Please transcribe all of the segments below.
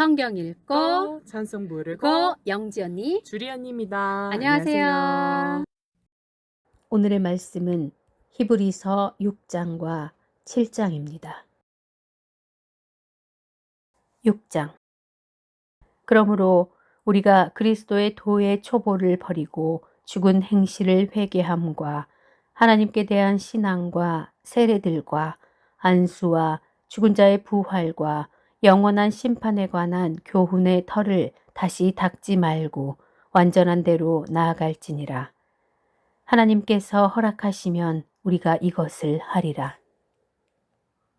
성경 읽고 고 찬송 부르고 고 영지 언니 주리언입니다. 안녕하세요. 오늘의 말씀은 히브리서 6장과 7장입니다. 6장 그러므로 우리가 그리스도의 도의 초보를 버리고 죽은 행실을 회개함과 하나님께 대한 신앙과 세례들과 안수와 죽은 자의 부활과 영원한 심판에 관한 교훈의 털을 다시 닦지 말고 완전한 대로 나아갈지니라. 하나님께서 허락하시면 우리가 이것을 하리라.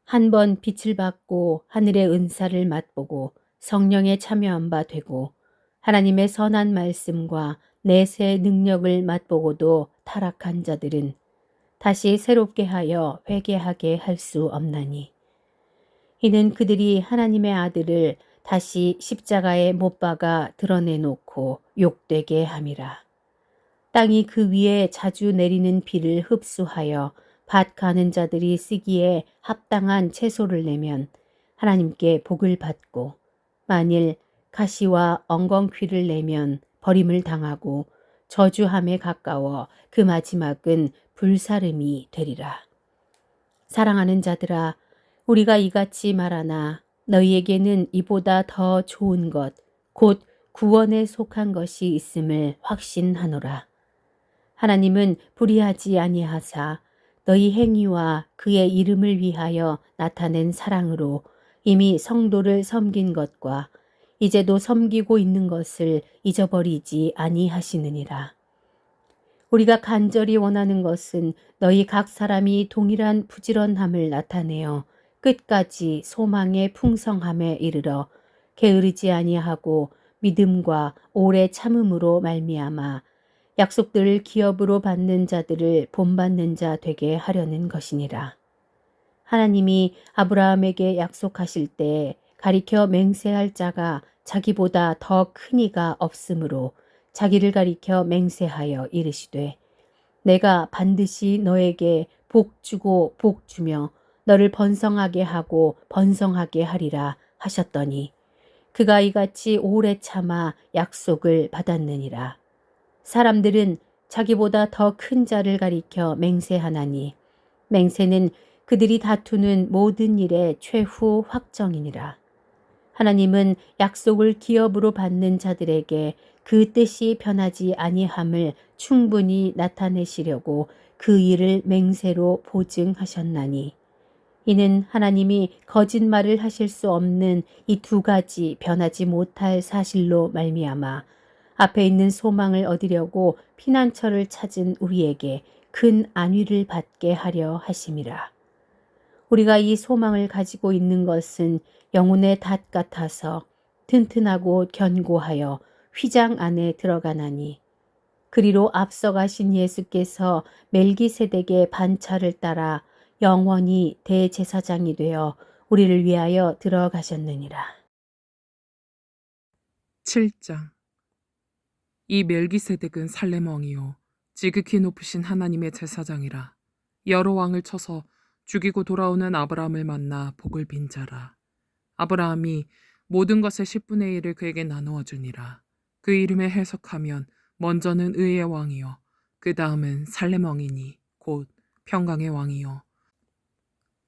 한 번 빛을 받고 하늘의 은사를 맛보고 성령에 참여한 바 되고 하나님의 선한 말씀과 내세의 능력을 맛보고도 타락한 자들은 다시 새롭게 하여 회개하게 할 수 없나니 이는 그들이 하나님의 아들을 다시 십자가에 못 박아 드러내놓고 욕되게 함이라. 땅이 그 위에 자주 내리는 비를 흡수하여 밭 가는 자들이 쓰기에 합당한 채소를 내면 하나님께 복을 받고 만일 가시와 엉겅퀴를 내면 버림을 당하고 저주함에 가까워 그 마지막은 불사름이 되리라. 사랑하는 자들아 우리가 이같이 말하나 너희에게는 이보다 더 좋은 것 곧 구원에 속한 것이 있음을 확신하노라. 하나님은 불의하지 아니하사 너희 행위와 그의 이름을 위하여 나타낸 사랑으로 이미 성도를 섬긴 것과 이제도 섬기고 있는 것을 잊어버리지 아니하시느니라. 우리가 간절히 원하는 것은 너희 각 사람이 동일한 부지런함을 나타내어 끝까지 소망의 풍성함에 이르러 게으르지 아니하고 믿음과 오래 참음으로 말미암아 약속들을 기업으로 받는 자들을 본받는 자 되게 하려는 것이니라. 하나님이 아브라함에게 약속하실 때 가리켜 맹세할 자가 자기보다 더 큰 이가 없으므로 자기를 가리켜 맹세하여 이르시되 내가 반드시 너에게 복 주고 복 주며 너를 번성하게 하고 번성하게 하리라 하셨더니 그가 이같이 오래 참아 약속을 받았느니라. 사람들은 자기보다 더 큰 자를 가리켜 맹세하나니 맹세는 그들이 다투는 모든 일의 최후 확정이니라. 하나님은 약속을 기업으로 받는 자들에게 그 뜻이 변하지 아니함을 충분히 나타내시려고 그 일을 맹세로 보증하셨나니 이는 하나님이 거짓말을 하실 수 없는 이 두 가지 변하지 못할 사실로 말미암아 앞에 있는 소망을 얻으려고 피난처를 찾은 우리에게 큰 안위를 받게 하려 하심이라. 우리가 이 소망을 가지고 있는 것은 영혼의 닷 같아서 튼튼하고 견고하여 휘장 안에 들어가나니 그리로 앞서가신 예수께서 멜기세덱의 반차를 따라 영원히 대제사장이 되어 우리를 위하여 들어가셨느니라. 7장. 이 멜기세덱은 살렘 왕이요. 지극히 높으신 하나님의 제사장이라. 여러 왕을 쳐서 죽이고 돌아오는 아브라함을 만나 복을 빈 자라. 아브라함이 모든 것의 10분의 1을 그에게 나누어 주니라. 그 이름에 해석하면 먼저는 의의 왕이요. 그 다음은 살렘 왕이니 곧 평강의 왕이요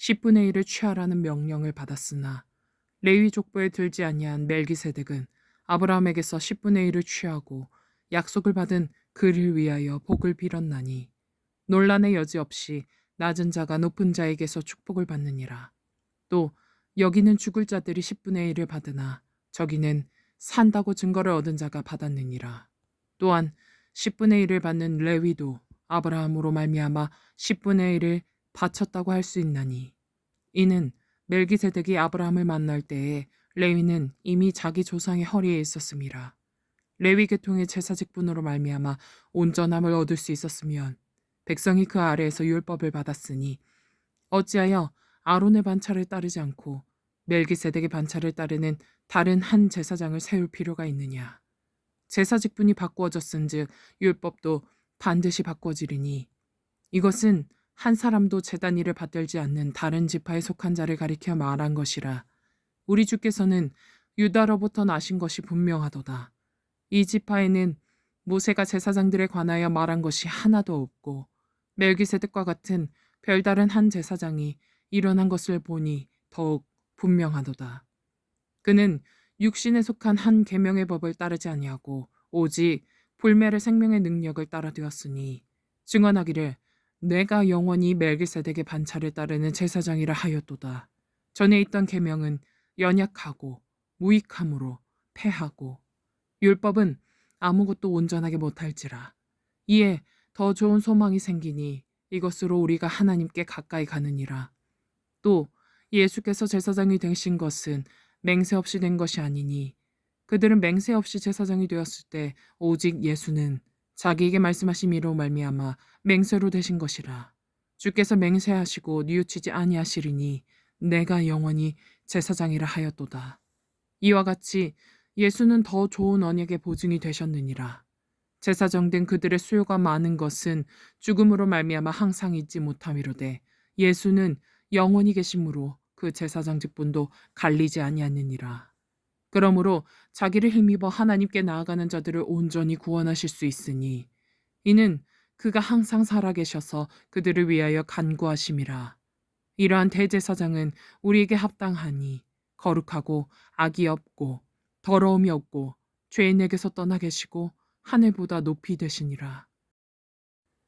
10분의 1을 취하라는 명령을 받았으나 레위 족보에 들지 아니한 멜기세덱은 아브라함에게서 10분의 1을 취하고 약속을 받은 그를 위하여 복을 빌었나니 논란의 여지 없이 낮은 자가 높은 자에게서 축복을 받느니라. 또 여기는 죽을 자들이 10분의 1을 받으나 저기는 산다고 증거를 얻은 자가 받았느니라. 또한 10분의 1을 받는 레위도 아브라함으로 말미암아 10분의 1을 바쳤다고 할 수 있나니 이는 멜기세덱이 아브라함을 만날 때에 레위는 이미 자기 조상의 허리에 있었습니다. 레위 계통의 제사 직 분으로 말미암아 온전함을 얻을 수 있었으면 백성이 그 아래에서 율법을 받았으니 어찌하여 아론의 반차를 따르지 않고 멜기세덱의 반차를 따르는 다른 한 제사장을 세울 필요가 있느냐. 제사 직분이 바꾸어졌은즉 율법도 반드시 바꿔지리니 이것은 한 사람도 제단 일을 받들지 않는 다른 지파에 속한 자를 가리켜 말한 것이라. 우리 주께서는 유다로부터 나신 것이 분명하도다. 이 지파에는 모세가 제사장들에 관하여 말한 것이 하나도 없고 멜기세덱과 같은 별다른 한 제사장이 일어난 것을 보니 더욱 분명하도다. 그는 육신에 속한 한 계명의 법을 따르지 아니하고 오직 불멸의 생명의 능력을 따라 되었으니 증언하기를 내가 영원히 멜기세덱의 반차를 따르는 제사장이라 하였도다. 전에 있던 계명은 연약하고 무익함으로 패하고 율법은 아무것도 온전하게 못할지라. 이에 더 좋은 소망이 생기니 이것으로 우리가 하나님께 가까이 가느니라. 또 예수께서 제사장이 되신 것은 맹세 없이 된 것이 아니니 그들은 맹세 없이 제사장이 되었을 때 오직 예수는 자기에게 말씀하신 이로 말미암아 맹세로 되신 것이라. 주께서 맹세하시고 뉘우치지 아니하시리니 내가 영원히 제사장이라 하였도다. 이와 같이 예수는 더 좋은 언약의 보증이 되셨느니라. 제사정된 그들의 수요가 많은 것은 죽음으로 말미암아 항상 잊지 못함이로되 예수는 영원히 계심으로 그 제사장 직분도 갈리지 아니하느니라. 그러므로 자기를 힘입어 하나님께 나아가는 자들을 온전히 구원하실 수 있으니 이는 그가 항상 살아계셔서 그들을 위하여 간구하심이라. 이러한 대제사장은 우리에게 합당하니 거룩하고 악이 없고 더러움이 없고 죄인에게서 떠나 계시고 하늘보다 높이 되시니라.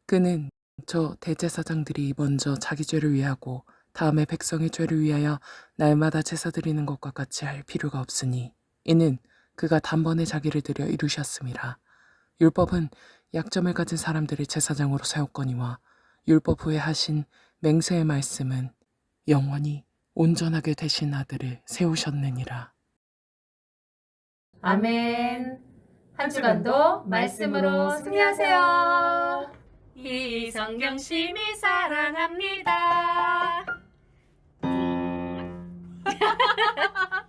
그는 저 대제사장들이 먼저 자기 죄를 위하고 다음에 백성의 죄를 위하여 날마다 제사 드리는 것과 같이 할 필요가 없으니 이는 그가 단번에 자기를 들여 이루셨음이라. 율법은 약점을 가진 사람들을 제사장으로 세웠거니와 율법 후에 하신 맹세의 말씀은 영원히 온전하게 되신 아들을 세우셨느니라. 아멘. 한 주간도 말씀으로 승리하세요. 이 성경 심히 사랑합니다. 哈哈哈哈哈